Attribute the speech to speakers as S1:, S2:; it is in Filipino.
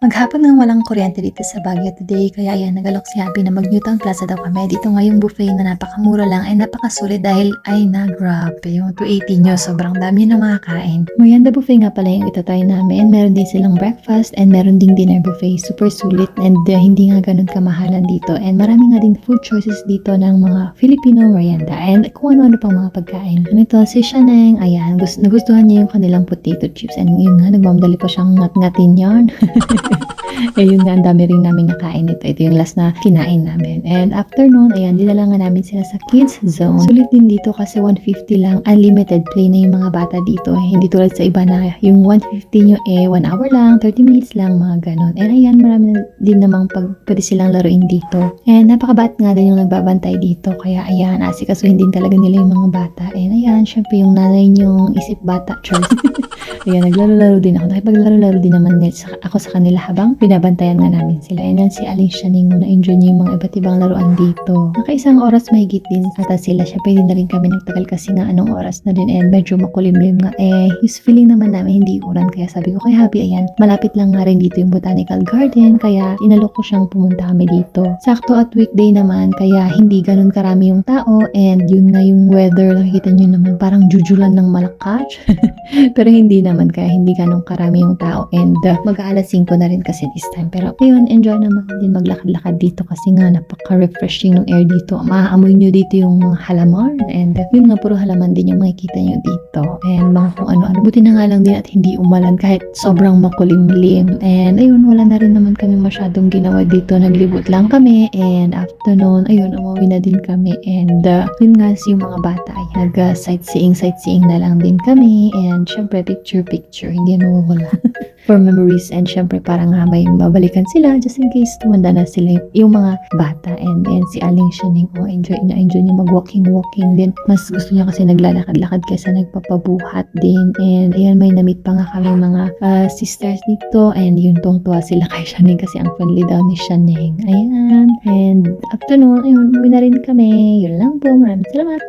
S1: Maghapon nang walang kuryente dito sa Baguio today, kaya ayan, nagalok si Happy na mag Newtown Plaza daw kami. Dito nga buffet na napakamura lang ay napakasulit dahil ay na grabe yung 280 nyo, sobrang dami na makakain. Merienda buffet nga pala yung itatry namin. Meron din silang breakfast and meron ding dinner buffet. Super sulit and uh, hindi nga ganun kamahalan dito. And marami nga din food choices dito ng mga Filipino merienda and kung ano-ano pang mga pagkain. Ganito si Shaneng, ayan, gust nagustuhan niya yung kanilang potato chips and yun nga, nagmamadali pa siyang ngat-ngatin yarn. eh yun nga, ang dami rin namin nakain ito. Ito yung last na kinain namin. And after noon, ayan, dinala nga namin sila sa kids zone. Sulit din dito kasi 150 lang, unlimited play na yung mga bata dito. Eh, hindi tulad sa iba na yung 150 nyo eh, 1 hour lang, 30 minutes lang, mga ganon. And ayan, marami na din namang pag, pwede silang laruin dito. And napakabat nga din yung nagbabantay dito. Kaya ayan, asikasuhin din talaga nila yung mga bata. And ayan, syempre yung nanay nyong isip bata, choice. Ayan, naglaro-laro din ako. Nakipaglaro-laro din naman din sa, ako sa kanila habang binabantayan nga namin sila. And yan si Aling Shaning mo na-enjoy niya yung mga iba't ibang laruan dito. Nakaisang oras mahigit din ata sila. Siyempre hindi na rin kami nagtagal kasi nga anong oras na din and medyo makulimlim nga. Eh, his feeling naman namin hindi ulan. Kaya sabi ko kay Happy, ayan, malapit lang nga rin dito yung Botanical Garden. Kaya inalok ko siyang pumunta kami dito. Sakto at weekday naman, kaya hindi ganun karami yung tao. And yun nga yung weather, nakikita nyo naman parang jujulan ng malakas. Pero hindi naman kaya hindi ganun karami yung tao and uh, mag-aalas 5 na rin kasi this time. Pero ayun, enjoy naman din maglakad-lakad dito kasi nga napaka-refreshing ng air dito. Maaamoy nyo dito yung halaman and uh, yun nga puro halaman din yung makikita nyo dito. And mga kung ano-ano. Buti na nga lang din at hindi umalan kahit sobrang makulimlim. And ayun, wala na rin naman kami masyadong ginawa dito. Naglibot lang kami and afternoon, ayun, umuwi na din kami and uh, yun nga si yung mga bata ay nag-sightseeing, sightseeing na lang din kami and syempre picture picture, hindi yan mawawala. For memories. And syempre parang nga may babalikan sila just in case tumanda na sila yung, mga bata. And then si Aling Shaning oh, enjoy na enjoy niya mag-walking walking. Din mas gusto niya kasi naglalakad-lakad kaysa nagpapabuhat din. And ayan may namit pa nga kami mga ah, sisters dito. And yun tong tuwa sila kay Shaning kasi ang friendly daw ni Shaning ayan. And afternoon ayun uwi na rin kami. Yun lang po. Maraming salamat